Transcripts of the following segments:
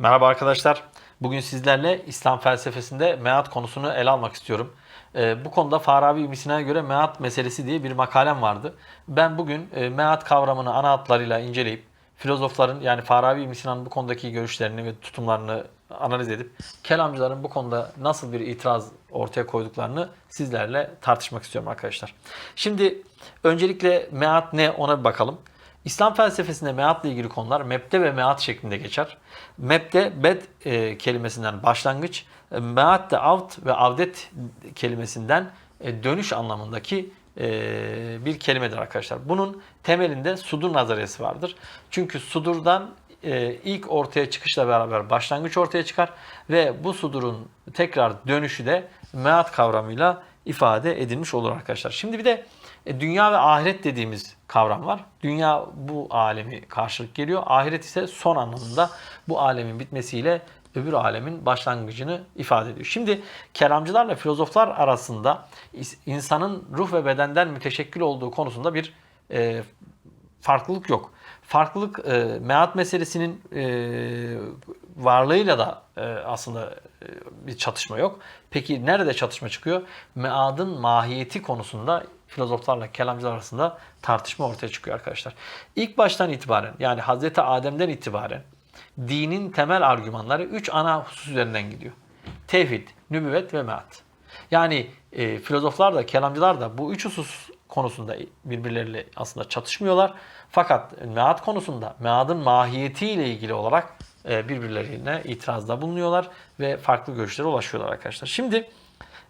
Merhaba arkadaşlar. Bugün sizlerle İslam felsefesinde meat konusunu ele almak istiyorum. Ee, bu konuda Farabi İbn Sina'ya göre meat meselesi diye bir makalem vardı. Ben bugün e, meat kavramını ana hatlarıyla inceleyip filozofların yani Farabi İbn Sina'nın bu konudaki görüşlerini ve tutumlarını analiz edip kelamcıların bu konuda nasıl bir itiraz ortaya koyduklarını sizlerle tartışmak istiyorum arkadaşlar. Şimdi öncelikle meat ne ona bir bakalım. İslam felsefesinde meatla ilgili konular mebde ve meat şeklinde geçer. Mebde bed e, kelimesinden başlangıç, e, meat de avd ve avdet kelimesinden e, dönüş anlamındaki e, bir kelimedir arkadaşlar. Bunun temelinde sudur nazariyesi vardır. Çünkü sudurdan e, ilk ortaya çıkışla beraber başlangıç ortaya çıkar ve bu sudurun tekrar dönüşü de meat kavramıyla ifade edilmiş olur arkadaşlar. Şimdi bir de e, dünya ve ahiret dediğimiz kavram var. Dünya bu alemi karşılık geliyor. Ahiret ise son anlamında bu alemin bitmesiyle öbür alemin başlangıcını ifade ediyor. Şimdi kelamcılarla filozoflar arasında insanın ruh ve bedenden müteşekkil olduğu konusunda bir e, farklılık yok. Farklılık e, meat meselesinin e, varlığıyla da e, aslında e, bir çatışma yok. Peki nerede çatışma çıkıyor? Meadın mahiyeti konusunda filozoflarla kelamcılar arasında tartışma ortaya çıkıyor arkadaşlar. İlk baştan itibaren yani Hazreti Adem'den itibaren dinin temel argümanları üç ana husus üzerinden gidiyor. Tevhid, nübüvvet ve meat. Yani e, filozoflar da kelamcılar da bu üç husus konusunda birbirleriyle aslında çatışmıyorlar. Fakat meat konusunda meadın mahiyetiyle ilgili olarak e, birbirlerine itirazda bulunuyorlar ve farklı görüşlere ulaşıyorlar arkadaşlar. Şimdi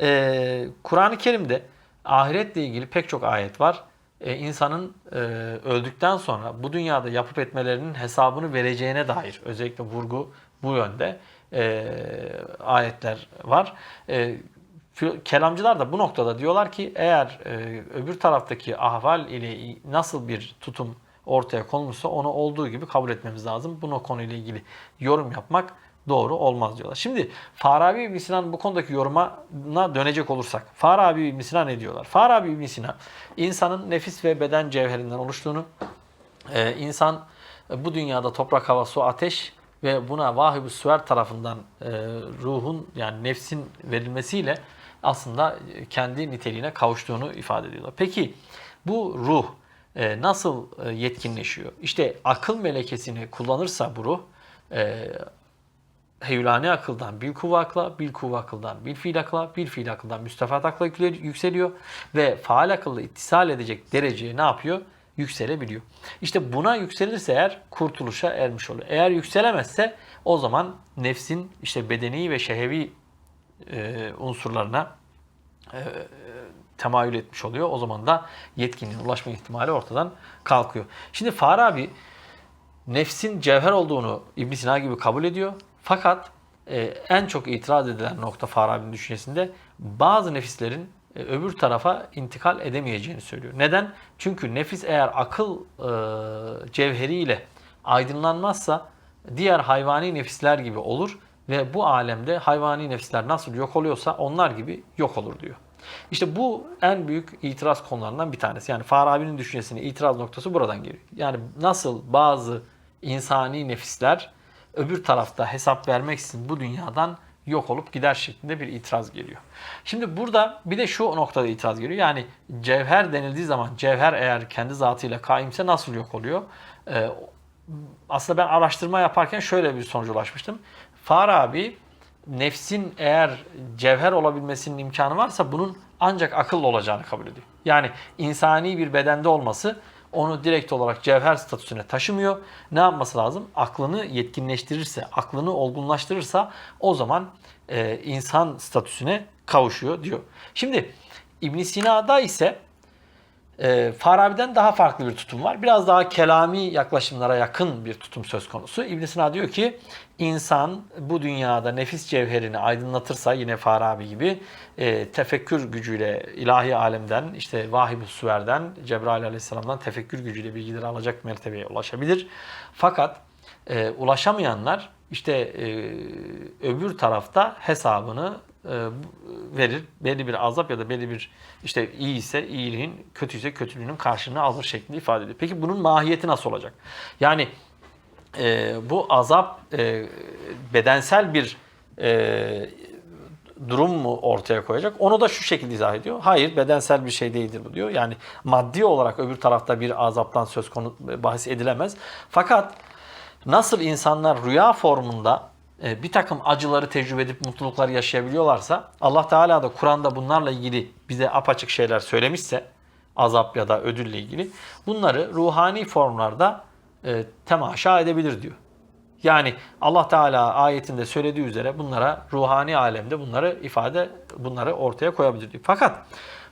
e, Kur'an-ı Kerim'de ahiretle ilgili pek çok ayet var. E, insanın e, öldükten sonra bu dünyada yapıp etmelerinin hesabını vereceğine dair özellikle vurgu bu yönde e, ayetler var. E, kelamcılar da bu noktada diyorlar ki eğer e, öbür taraftaki ahval ile nasıl bir tutum ortaya konulmuşsa onu olduğu gibi kabul etmemiz lazım. Bu konuyla ilgili yorum yapmak doğru olmaz diyorlar. Şimdi Farabi İbn Sina bu konudaki yorumuna dönecek olursak. Farabi İbn Sina ne diyorlar? Farabi İbn Sina insanın nefis ve beden cevherinden oluştuğunu, e, insan bu dünyada toprak, hava, su, ateş ve buna vahib süver tarafından e, ruhun yani nefsin verilmesiyle aslında kendi niteliğine kavuştuğunu ifade ediyorlar. Peki bu ruh e, nasıl e, yetkinleşiyor? İşte akıl melekesini kullanırsa bu ruh e, heyulani akıldan bil kuvve akla, bil kuvve akıldan bil fiil akla, bil fiil akıldan müstefat akla yükseliyor ve faal akıllı ittisal edecek dereceye ne yapıyor? Yükselebiliyor. İşte buna yükselirse eğer kurtuluşa ermiş oluyor. Eğer yükselemezse o zaman nefsin işte bedeni ve şehevi e, unsurlarına e, temayül etmiş oluyor. O zaman da yetkinliğe ulaşma ihtimali ortadan kalkıyor. Şimdi Farabi nefsin cevher olduğunu İbn Sina gibi kabul ediyor. Fakat e, en çok itiraz edilen nokta Farabi'nin düşüncesinde bazı nefislerin e, öbür tarafa intikal edemeyeceğini söylüyor. Neden? Çünkü nefis eğer akıl e, cevheriyle aydınlanmazsa diğer hayvani nefisler gibi olur ve bu alemde hayvani nefisler nasıl yok oluyorsa onlar gibi yok olur diyor. İşte bu en büyük itiraz konularından bir tanesi. Yani Farabi'nin düşüncesine itiraz noktası buradan geliyor. Yani nasıl bazı insani nefisler öbür tarafta hesap vermeksizin bu dünyadan yok olup gider şeklinde bir itiraz geliyor. Şimdi burada bir de şu noktada itiraz geliyor. Yani cevher denildiği zaman cevher eğer kendi zatıyla kaimse nasıl yok oluyor? Ee, aslında ben araştırma yaparken şöyle bir sonuca ulaşmıştım. Farabi nefsin eğer cevher olabilmesinin imkanı varsa bunun ancak akıllı olacağını kabul ediyor. Yani insani bir bedende olması onu direkt olarak cevher statüsüne taşımıyor. Ne yapması lazım? Aklını yetkinleştirirse, aklını olgunlaştırırsa o zaman e, insan statüsüne kavuşuyor diyor. Şimdi İbn Sina'da ise e, Farabi'den daha farklı bir tutum var. Biraz daha kelami yaklaşımlara yakın bir tutum söz konusu. İbn Sina diyor ki insan bu dünyada nefis cevherini aydınlatırsa yine Farabi gibi e, tefekkür gücüyle ilahi alemden işte vahib-i süverden Cebrail aleyhisselamdan tefekkür gücüyle bilgileri alacak mertebeye ulaşabilir. Fakat e, ulaşamayanlar işte e, öbür tarafta hesabını verir. Belli bir azap ya da belli bir işte iyi ise iyiliğin, kötü ise kötülüğünün karşılığını alır şeklinde ifade ediyor. Peki bunun mahiyeti nasıl olacak? Yani e, bu azap e, bedensel bir e, durum mu ortaya koyacak? Onu da şu şekilde izah ediyor. Hayır bedensel bir şey değildir bu diyor. Yani maddi olarak öbür tarafta bir azaptan söz konu bahis edilemez. Fakat nasıl insanlar rüya formunda e, bir takım acıları tecrübe edip mutluluklar yaşayabiliyorlarsa Allah Teala da Kur'an'da bunlarla ilgili bize apaçık şeyler söylemişse azap ya da ödülle ilgili bunları ruhani formlarda e, temaşa edebilir diyor. Yani Allah Teala ayetinde söylediği üzere bunlara ruhani alemde bunları ifade bunları ortaya koyabilir diyor. Fakat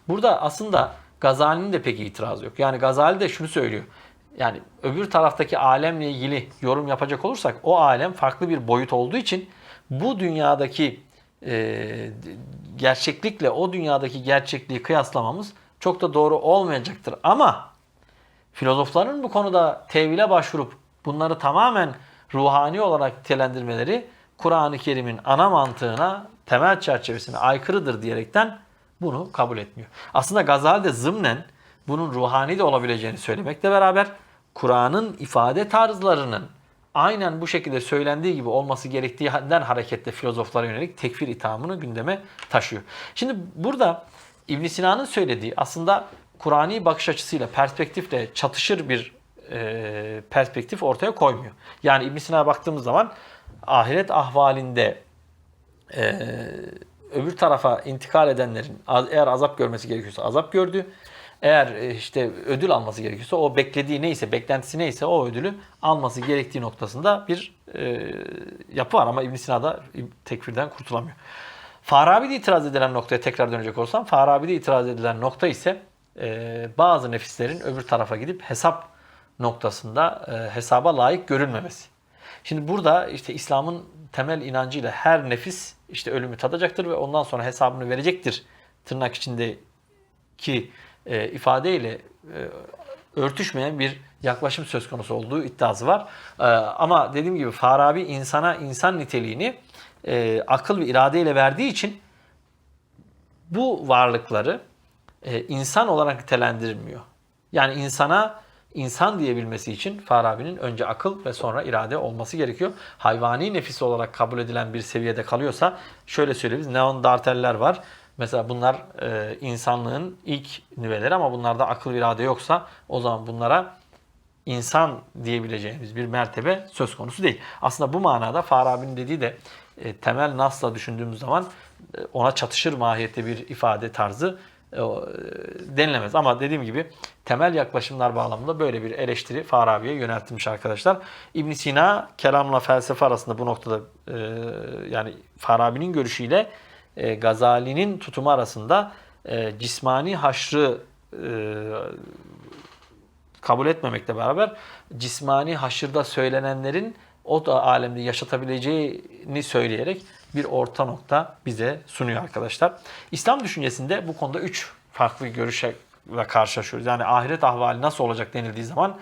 burada aslında Gazali'nin de pek itirazı yok. Yani Gazali de şunu söylüyor. Yani öbür taraftaki alemle ilgili yorum yapacak olursak o alem farklı bir boyut olduğu için bu dünyadaki e, gerçeklikle o dünyadaki gerçekliği kıyaslamamız çok da doğru olmayacaktır. Ama filozofların bu konuda tevhile başvurup bunları tamamen ruhani olarak nitelendirmeleri Kur'an-ı Kerim'in ana mantığına, temel çerçevesine aykırıdır diyerekten bunu kabul etmiyor. Aslında Gazali de zımnen bunun ruhani de olabileceğini söylemekle beraber Kur'an'ın ifade tarzlarının aynen bu şekilde söylendiği gibi olması gerektiğinden hareketle filozoflara yönelik tekfir ithamını gündeme taşıyor. Şimdi burada İbn Sina'nın söylediği aslında Kur'ani bakış açısıyla, perspektifle çatışır bir e, perspektif ortaya koymuyor. Yani İbn Sina'ya baktığımız zaman ahiret ahvalinde e, öbür tarafa intikal edenlerin eğer azap görmesi gerekiyorsa azap gördü. Eğer e, işte ödül alması gerekiyorsa o beklediği neyse, beklentisi neyse o ödülü alması gerektiği noktasında bir e, yapı var ama İbn Sina'da tekfirden kurtulamıyor. Farabi'de itiraz edilen noktaya tekrar dönecek olsam, Farabi'de itiraz edilen nokta ise e, bazı nefislerin öbür tarafa gidip hesap noktasında e, hesaba layık görülmemesi. Şimdi burada işte İslam'ın temel inancıyla her nefis işte ölümü tadacaktır ve ondan sonra hesabını verecektir. Tırnak içindeki e, ifadeyle e, örtüşmeyen bir yaklaşım söz konusu olduğu iddiası var. E, ama dediğim gibi Farabi insana insan niteliğini e, akıl ve iradeyle verdiği için bu varlıkları e, insan olarak nitelendirmiyor. Yani insana insan diyebilmesi için Farabi'nin önce akıl ve sonra irade olması gerekiyor. Hayvani nefis olarak kabul edilen bir seviyede kalıyorsa şöyle söyleyebiliriz. Neandertaller var. Mesela bunlar e, insanlığın ilk nüveleri ama bunlarda akıl irade yoksa o zaman bunlara insan diyebileceğimiz bir mertebe söz konusu değil. Aslında bu manada Farabi'nin dediği de e, temel nasla düşündüğümüz zaman e, ona çatışır mahiyette bir ifade tarzı e, e, denilemez. Ama dediğim gibi temel yaklaşımlar bağlamında böyle bir eleştiri Farabi'ye yöneltilmiş arkadaşlar. ibn Sina kelamla felsefe arasında bu noktada e, yani Farabi'nin görüşüyle e, Gazali'nin tutumu arasında e, cismani haşrı e, kabul etmemekle beraber cismani haşırda söylenenlerin o da alemde yaşatabileceğini söyleyerek bir orta nokta bize sunuyor arkadaşlar. İslam düşüncesinde bu konuda üç farklı görüşe karşılaşıyoruz. Yani ahiret ahvali nasıl olacak denildiği zaman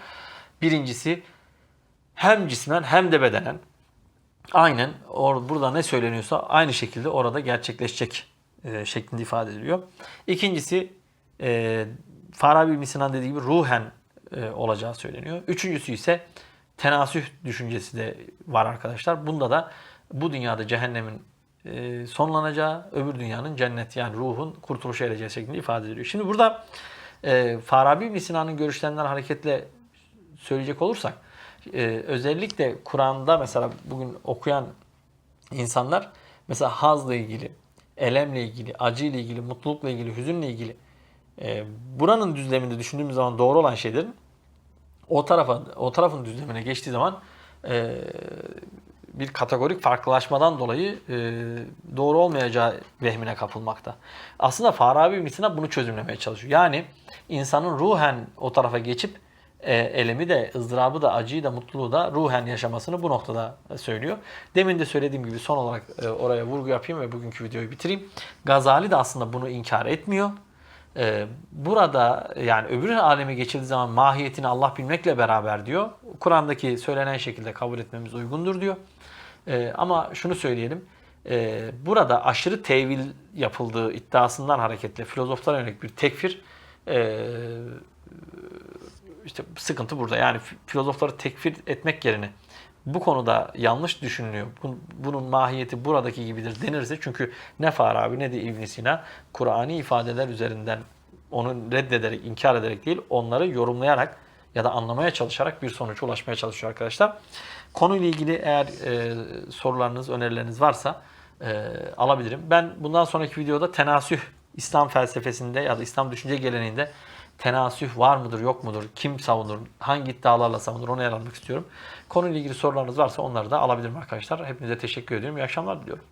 birincisi hem cismen hem de bedenen aynen or burada ne söyleniyorsa aynı şekilde orada gerçekleşecek e, şeklinde ifade ediliyor. İkincisi e, Farabi Sinan dediği gibi ruhen e, olacağı söyleniyor. Üçüncüsü ise tenasüh düşüncesi de var arkadaşlar. Bunda da bu dünyada cehennemin e, sonlanacağı, öbür dünyanın cennet yani ruhun kurtuluşa ereceği şeklinde ifade ediliyor. Şimdi burada e, Farabi Sinan'ın görüşlerinden hareketle söyleyecek olursak e, özellikle Kur'an'da mesela bugün okuyan insanlar mesela hazla ilgili, elemle ilgili, acı ile ilgili, mutlulukla ilgili, hüzünle ilgili e, buranın düzleminde düşündüğümüz zaman doğru olan şeylerin o tarafa o tarafın düzlemine geçtiği zaman e, bir kategorik farklılaşmadan dolayı e, doğru olmayacağı vehmine kapılmakta. Aslında Farabi Misina bunu çözümlemeye çalışıyor. Yani insanın ruhen o tarafa geçip e, elemi de, ızdırabı da, acıyı da, mutluluğu da ruhen yaşamasını bu noktada söylüyor. Demin de söylediğim gibi son olarak e, oraya vurgu yapayım ve bugünkü videoyu bitireyim. Gazali de aslında bunu inkar etmiyor. Ee, burada yani öbür aleme geçildiği zaman mahiyetini Allah bilmekle beraber diyor. Kur'an'daki söylenen şekilde kabul etmemiz uygundur diyor. Ee, ama şunu söyleyelim. e, burada aşırı tevil yapıldığı iddiasından hareketle filozoflara yönelik bir tekfir e, işte sıkıntı burada. Yani filozofları tekfir etmek yerine bu konuda yanlış düşünülüyor. Bu- Bunun mahiyeti buradaki gibidir denirse çünkü ne Farabi ne de İbn Sina Kur'ani ifadeler üzerinden onu reddederek, inkar ederek değil, onları yorumlayarak ya da anlamaya çalışarak bir sonuca ulaşmaya çalışıyor arkadaşlar. Konuyla ilgili eğer e, sorularınız, önerileriniz varsa e, alabilirim. Ben bundan sonraki videoda tenasüh İslam felsefesinde ya da İslam düşünce geleneğinde tenasüh var mıdır, yok mudur, kim savunur, hangi iddialarla savunur onu yer almak istiyorum. Konuyla ilgili sorularınız varsa onları da alabilirim arkadaşlar. Hepinize teşekkür ediyorum. İyi akşamlar diliyorum.